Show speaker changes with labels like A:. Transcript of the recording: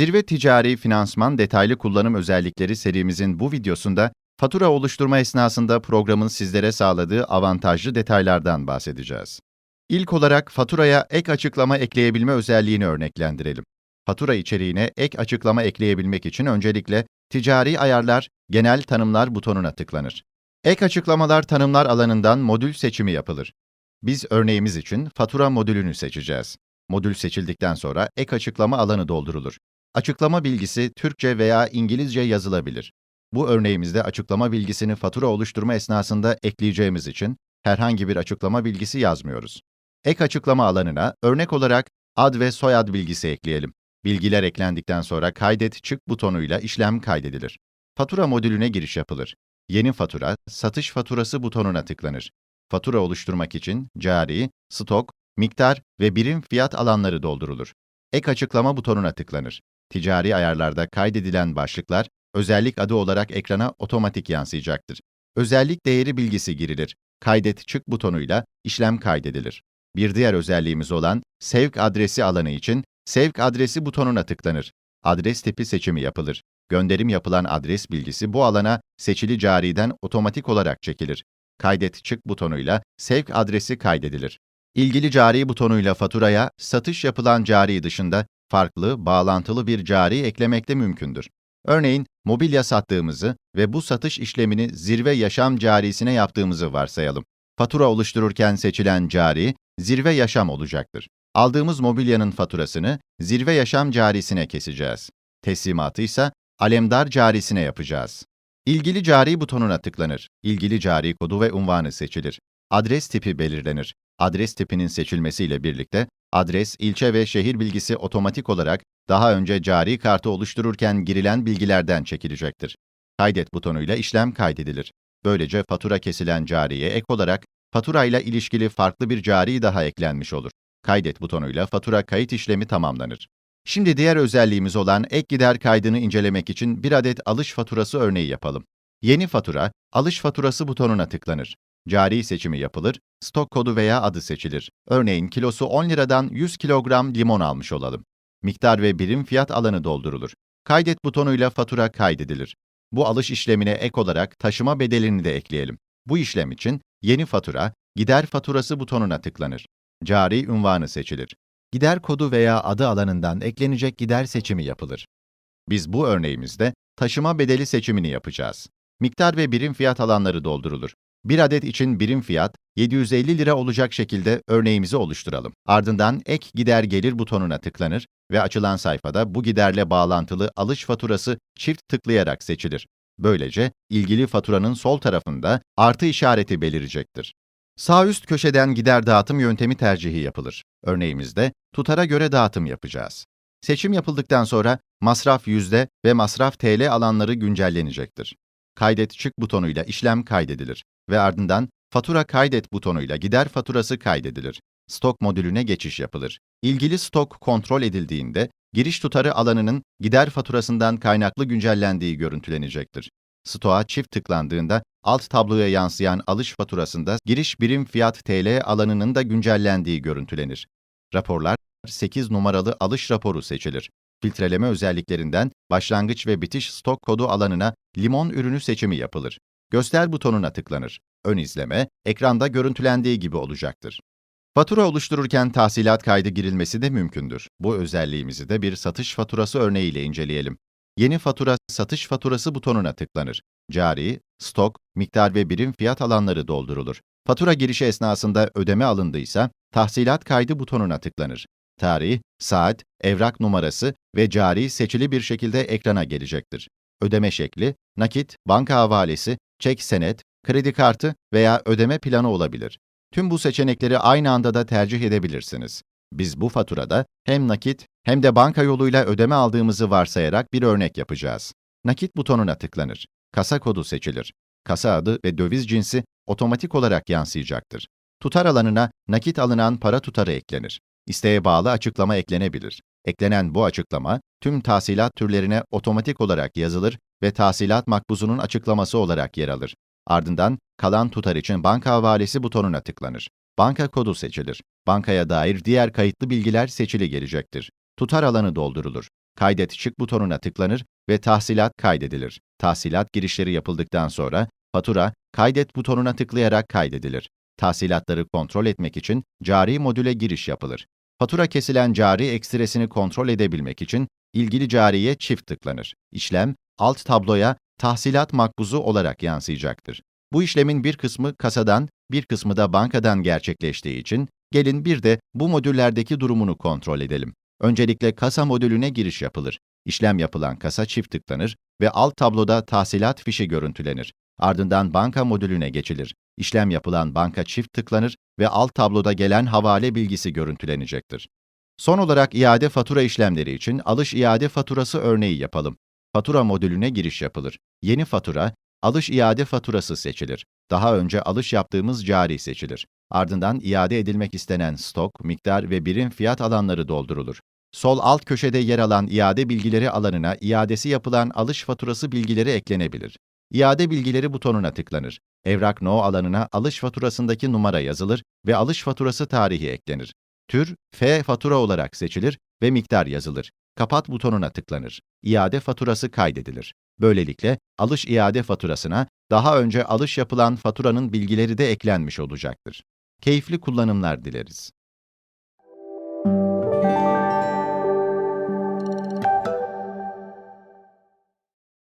A: Zirve Ticari Finansman Detaylı Kullanım Özellikleri serimizin bu videosunda fatura oluşturma esnasında programın sizlere sağladığı avantajlı detaylardan bahsedeceğiz. İlk olarak faturaya ek açıklama ekleyebilme özelliğini örneklendirelim. Fatura içeriğine ek açıklama ekleyebilmek için öncelikle Ticari Ayarlar, Genel Tanımlar butonuna tıklanır. Ek açıklamalar tanımlar alanından modül seçimi yapılır. Biz örneğimiz için fatura modülünü seçeceğiz. Modül seçildikten sonra ek açıklama alanı doldurulur. Açıklama bilgisi Türkçe veya İngilizce yazılabilir. Bu örneğimizde açıklama bilgisini fatura oluşturma esnasında ekleyeceğimiz için herhangi bir açıklama bilgisi yazmıyoruz. Ek açıklama alanına örnek olarak ad ve soyad bilgisi ekleyelim. Bilgiler eklendikten sonra kaydet çık butonuyla işlem kaydedilir. Fatura modülüne giriş yapılır. Yeni fatura, satış faturası butonuna tıklanır. Fatura oluşturmak için cari, stok, miktar ve birim fiyat alanları doldurulur. Ek açıklama butonuna tıklanır. Ticari ayarlarda kaydedilen başlıklar, özellik adı olarak ekrana otomatik yansıyacaktır. Özellik değeri bilgisi girilir. Kaydet çık butonuyla işlem kaydedilir. Bir diğer özelliğimiz olan sevk adresi alanı için sevk adresi butonuna tıklanır. Adres tipi seçimi yapılır. Gönderim yapılan adres bilgisi bu alana seçili cariden otomatik olarak çekilir. Kaydet çık butonuyla sevk adresi kaydedilir. İlgili cari butonuyla faturaya satış yapılan cari dışında farklı, bağlantılı bir cari eklemek de mümkündür. Örneğin, mobilya sattığımızı ve bu satış işlemini zirve yaşam carisine yaptığımızı varsayalım. Fatura oluştururken seçilen cari, zirve yaşam olacaktır. Aldığımız mobilyanın faturasını zirve yaşam carisine keseceğiz. Teslimatı ise alemdar carisine yapacağız. İlgili cari butonuna tıklanır. İlgili cari kodu ve unvanı seçilir. Adres tipi belirlenir. Adres tipinin seçilmesiyle birlikte adres, ilçe ve şehir bilgisi otomatik olarak daha önce cari kartı oluştururken girilen bilgilerden çekilecektir. Kaydet butonuyla işlem kaydedilir. Böylece fatura kesilen cariye ek olarak faturayla ilişkili farklı bir cari daha eklenmiş olur. Kaydet butonuyla fatura kayıt işlemi tamamlanır. Şimdi diğer özelliğimiz olan ek gider kaydını incelemek için bir adet alış faturası örneği yapalım. Yeni fatura, alış faturası butonuna tıklanır. Cari seçimi yapılır, stok kodu veya adı seçilir. Örneğin kilosu 10 liradan 100 kilogram limon almış olalım. Miktar ve birim fiyat alanı doldurulur. Kaydet butonuyla fatura kaydedilir. Bu alış işlemine ek olarak taşıma bedelini de ekleyelim. Bu işlem için yeni fatura, gider faturası butonuna tıklanır. Cari ünvanı seçilir. Gider kodu veya adı alanından eklenecek gider seçimi yapılır. Biz bu örneğimizde taşıma bedeli seçimini yapacağız. Miktar ve birim fiyat alanları doldurulur. Bir adet için birim fiyat 750 lira olacak şekilde örneğimizi oluşturalım. Ardından ek gider gelir butonuna tıklanır ve açılan sayfada bu giderle bağlantılı alış faturası çift tıklayarak seçilir. Böylece ilgili faturanın sol tarafında artı işareti belirecektir. Sağ üst köşeden gider dağıtım yöntemi tercihi yapılır. Örneğimizde tutara göre dağıtım yapacağız. Seçim yapıldıktan sonra masraf yüzde ve masraf TL alanları güncellenecektir. Kaydet çık butonuyla işlem kaydedilir ve ardından fatura kaydet butonuyla gider faturası kaydedilir. Stok modülüne geçiş yapılır. İlgili stok kontrol edildiğinde giriş tutarı alanının gider faturasından kaynaklı güncellendiği görüntülenecektir. Stoğa çift tıklandığında alt tabloya yansıyan alış faturasında giriş birim fiyat TL alanının da güncellendiği görüntülenir. Raporlar 8 numaralı alış raporu seçilir. Filtreleme özelliklerinden başlangıç ve bitiş stok kodu alanına limon ürünü seçimi yapılır. Göster butonuna tıklanır. Ön izleme, ekranda görüntülendiği gibi olacaktır. Fatura oluştururken tahsilat kaydı girilmesi de mümkündür. Bu özelliğimizi de bir satış faturası örneğiyle inceleyelim. Yeni fatura, satış faturası butonuna tıklanır. Cari, stok, miktar ve birim fiyat alanları doldurulur. Fatura girişi esnasında ödeme alındıysa, tahsilat kaydı butonuna tıklanır. Tarih, saat, evrak numarası ve cari seçili bir şekilde ekrana gelecektir. Ödeme şekli, nakit, banka havalesi, çek senet, kredi kartı veya ödeme planı olabilir. Tüm bu seçenekleri aynı anda da tercih edebilirsiniz. Biz bu faturada hem nakit hem de banka yoluyla ödeme aldığımızı varsayarak bir örnek yapacağız. Nakit butonuna tıklanır. Kasa kodu seçilir. Kasa adı ve döviz cinsi otomatik olarak yansıyacaktır. Tutar alanına nakit alınan para tutarı eklenir. İsteğe bağlı açıklama eklenebilir. Eklenen bu açıklama tüm tahsilat türlerine otomatik olarak yazılır ve tahsilat makbuzunun açıklaması olarak yer alır. Ardından kalan tutar için banka havalesi butonuna tıklanır. Banka kodu seçilir. Bankaya dair diğer kayıtlı bilgiler seçili gelecektir. Tutar alanı doldurulur. Kaydet çık butonuna tıklanır ve tahsilat kaydedilir. Tahsilat girişleri yapıldıktan sonra fatura kaydet butonuna tıklayarak kaydedilir. Tahsilatları kontrol etmek için cari modüle giriş yapılır. Fatura kesilen cari ekstresini kontrol edebilmek için ilgili cariye çift tıklanır. İşlem alt tabloya tahsilat makbuzu olarak yansıyacaktır. Bu işlemin bir kısmı kasadan, bir kısmı da bankadan gerçekleştiği için gelin bir de bu modüllerdeki durumunu kontrol edelim. Öncelikle kasa modülüne giriş yapılır. İşlem yapılan kasa çift tıklanır ve alt tabloda tahsilat fişi görüntülenir. Ardından banka modülüne geçilir. İşlem yapılan banka çift tıklanır ve alt tabloda gelen havale bilgisi görüntülenecektir. Son olarak iade fatura işlemleri için alış iade faturası örneği yapalım. Fatura modülüne giriş yapılır. Yeni fatura, alış iade faturası seçilir. Daha önce alış yaptığımız cari seçilir. Ardından iade edilmek istenen stok, miktar ve birim fiyat alanları doldurulur. Sol alt köşede yer alan iade bilgileri alanına iadesi yapılan alış faturası bilgileri eklenebilir. İade bilgileri butonuna tıklanır. Evrak No alanına alış faturasındaki numara yazılır ve alış faturası tarihi eklenir. Tür, F fatura olarak seçilir ve miktar yazılır. Kapat butonuna tıklanır. İade faturası kaydedilir. Böylelikle alış iade faturasına daha önce alış yapılan faturanın bilgileri de eklenmiş olacaktır. Keyifli kullanımlar dileriz.